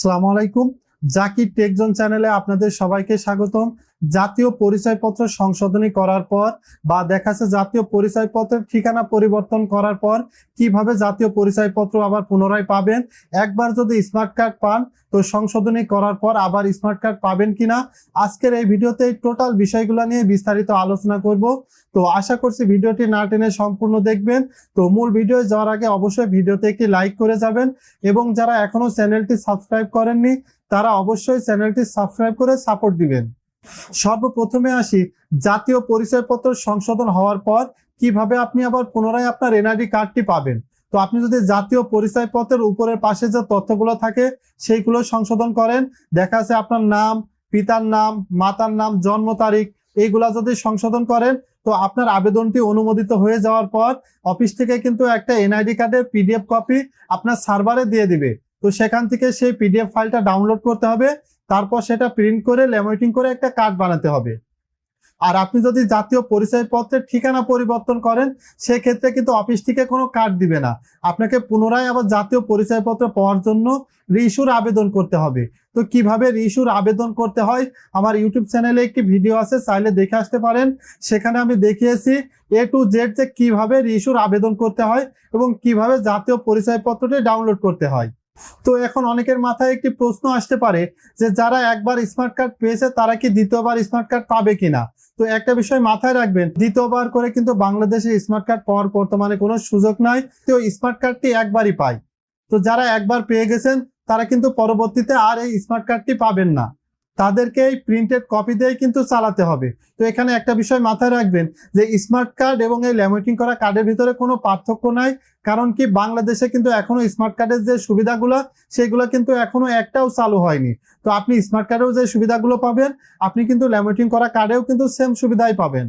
সালাম আলাইকুম। জাকির টেকজন চ্যানেলে আপনাদের সবাইকে স্বাগতম। জাতীয় পরিচয়পত্র সংশোধনী করার পর বা দেখা যাচ্ছে জাতীয় পরিচয়পত্রের ঠিকানা পরিবর্তন করার পর কীভাবে জাতীয় পরিচয়পত্র আবার পুনরায় পাবেন? একবার যদি স্মার্ট কার্ড পান, তো সংশোধনী করার পর আবার স্মার্ট কার্ড পাবেন কিনা? আজকের এই ভিডিওতে টোটাল বিষয়গুলো নিয়ে বিস্তারিত আলোচনা করব। তো আশা করছি ভিডিওটি না টেনে সম্পূর্ণ দেখবেন। তো মূল ভিডিও যাওয়ার আগে অবশ্যই ভিডিওতে একটি লাইক করে যাবেন এবং যারা এখনও চ্যানেলটি সাবস্ক্রাইব করেননি, তারা অবশ্যই চ্যানেলটি সাবস্ক্রাইব করে সাপোর্ট দিবেন। সর্বপ্রথমে আসি, জাতীয় পরিচয়পত্র সংশোধন হওয়ার পর কীভাবে আপনি আবার পুনরায় আপনার এনআইডি কার্ডটি পাবেন? তো আপনি যদি জাতীয় পরিচয়পত্রের উপরের পাশে যে তথ্যগুলো থাকে, সেইগুলো সংশোধন করেন। দেখা যাচ্ছে আপনার নাম, পিতার নাম, মাতার নাম, জন্ম তারিখ এইগুলা যদি সংশোধন করেন, তো আপনার আবেদনটি অনুমোদিত হয়ে যাওয়ার পর অফিস থেকে কিন্তু একটা এনআইডি কার্ডের পিডিএফ কপি আপনার সার্ভারে দিয়ে দিবে। তো সেখান থেকে সেই পিডিএফ ফাইলটা ডাউনলোড করতে হবে। তারপর সেটা প্রিন্ট করে ল্যামিনেটিং করে একটা কার্ড বানাতে হবে। আর আপনি যদি জাতীয় পরিচয়পত্রের ঠিকানা পরিবর্তন করেন, সেক্ষেত্রে কিন্তু অফিস থেকে কোনো কার্ড দিবে না। আপনাকে পুনরায় আবার জাতীয় পরিচয়পত্র পাওয়ার জন্য রিইস্যুর আবেদন করতে হবে। তো কীভাবে রিইস্যুর আবেদন করতে হয়? আমার ইউটিউব চ্যানেলে একটি ভিডিও আছে, চাইলে দেখে আসতে পারেন। সেখানে আমি দেখিয়েছি এ টু জেড যে কীভাবে রিইস্যুর আবেদন করতে হয় এবং কীভাবে জাতীয় পরিচয়পত্রটি ডাউনলোড করতে হয়। তো এখন অনেকের মাথায় একটি প্রশ্ন আসতে পারে যে যারা একবার স্মার্ট কার্ড পেয়েছে, তারা কি দ্বিতীয়বার স্মার্ট কার্ড পাবে কিনা? তো একটা বিষয় মাথায় রাখবেন, দ্বিতীয়বার করে কিন্তু বাংলাদেশে স্মার্ট কার্ড পাওয়ার বর্তমানে কোনো সুযোগ নাই তো স্মার্ট কার্ডটি একবারই পায়। তো যারা একবার পেয়ে গেছেন, তারা কিন্তু পরবর্তীতে আর এই স্মার্ট কার্ডটি পাবেন না। তাদেরকে এই প্রিন্টেড কপি দিয়ে কিন্তু চালাতে হবে। তো এখানে একটা বিষয় মাথায় রাখবেন যে স্মার্ট কার্ড এবং এই ল্যামিনেটিং করা কার্ডের ভিতরে কোনো পার্থক্য নাই, কারণ কি বাংলাদেশে কিন্তু এখনও স্মার্ট কার্ডের যে সুবিধাগুলো, সেগুলো কিন্তু এখনও একটাও চালু হয়নি। তো আপনি স্মার্ট কার্ডেও যে সুবিধাগুলো পাবেন, আপনি কিন্তু ল্যামিনেটিং করা কার্ডেও কিন্তু সেম সুবিধাই পাবেন।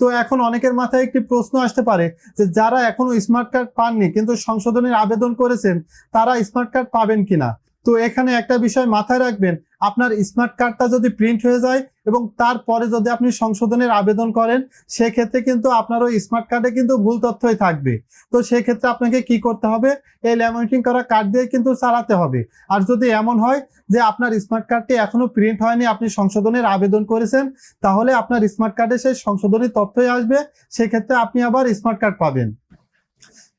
তো এখন অনেকের মাথায় একটি প্রশ্ন আসতে পারে যে যারা এখনও স্মার্ট কার্ড পাননি, কিন্তু সংশোধনের আবেদন করেছেন, তারা স্মার্ট কার্ড পাবেন কিনা? তো এখানে একটা বিষয় মাথায় রাখবেন, আপনার স্মার্ট কার্ডটা যদি প্রিন্ট হয়ে যায় এবং তারপরে যদি আপনি সংশোধনের আবেদন করেন, সেক্ষেত্রে কিন্তু আপনার ওই স্মার্ট কার্ডে কিন্তু ভুল তথ্যই থাকবে। তো সেক্ষেত্রে আপনাকে কি করতে হবে? এই ল্যামিনেটিং করা কার্ড দিয়ে কিন্তু চালাতে হবে। আর যদি এমন হয় যে আপনার স্মার্ট কার্ডটি এখনও প্রিন্ট হয়নি, আপনি সংশোধনের আবেদন করেছেন, তাহলে আপনার স্মার্ট কার্ডে সেই সংশোধনী তথ্যই আসবে। সেক্ষেত্রে আপনি আবার স্মার্ট কার্ড পাবেন।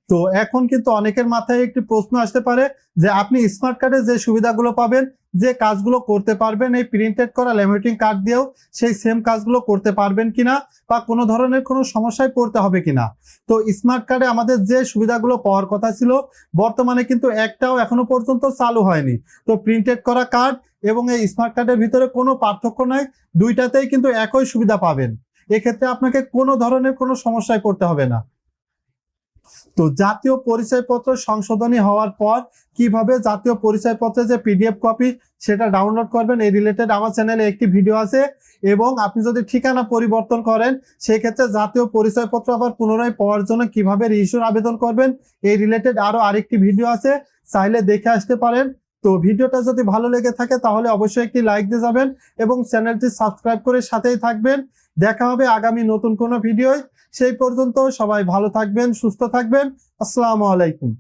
তো এখন কিন্তু অনেকের মাথায় একটি প্রশ্ন আসতে পারে যে আপনি স্মার্ট কার্ডে যে সুবিধাগুলো পাবেন, যে কাজগুলো করতে পারবেন, এই প্রিন্টেড করা ল্যামিনেটিং কার্ড দিয়েও সেই সেম কাজগুলো করতে পারবেন কিনা বা কোনো ধরনের কোনো সমস্যায় পড়তে হবে কিনা। তো স্মার্ট কার্ডে আমাদের যে সুবিধাগুলো পাওয়ার কথা ছিল, বর্তমানে কিন্তু একটাও এখনও পর্যন্ত চালু হয়নি। তো প্রিন্টেড করা কার্ড এবং এই স্মার্ট কার্ডের ভিতরে কোনো পার্থক্য নাই, দুইটাতেই কিন্তু একই সুবিধা পাবেন। এক্ষেত্রে আপনাকে কোনো ধরনের কোনো সমস্যায় পড়তে হবে না। তো জাতীয় পরিচয়পত্র সংশোধনী হওয়ার পর কীভাবে জাতীয় পরিচয়পত্রের যে পিডিএফ কপি সেটা ডাউনলোড করবেন, এই রিলেটেড আমার চ্যানেলে একটি ভিডিও আছে এবং আপনি যদি ঠিকানা পরিবর্তন করেন সেই ক্ষেত্রে জাতীয় পরিচয়পত্র আবার পুনরায় পাওয়ার জন্য কীভাবে রিইস্যুর আবেদন করবেন, এই রিলেটেড আরও আরেকটি ভিডিও আছে, চাইলে দেখে আসতে পারেন। তো ভিডিওটা যদি ভালো লেগে থাকে, তাহলে অবশ্যই একটি লাইক দিয়ে যাবেন এবং চ্যানেলটি সাবস্ক্রাইব করে সাথেই থাকবেন। দেখা হবে আগামী নতুন কোনো ভিডিও সেই পর্যন্ত সবাই ভালো থাকবেন, সুস্থ থাকবেন। আসসালামু আলাইকুম।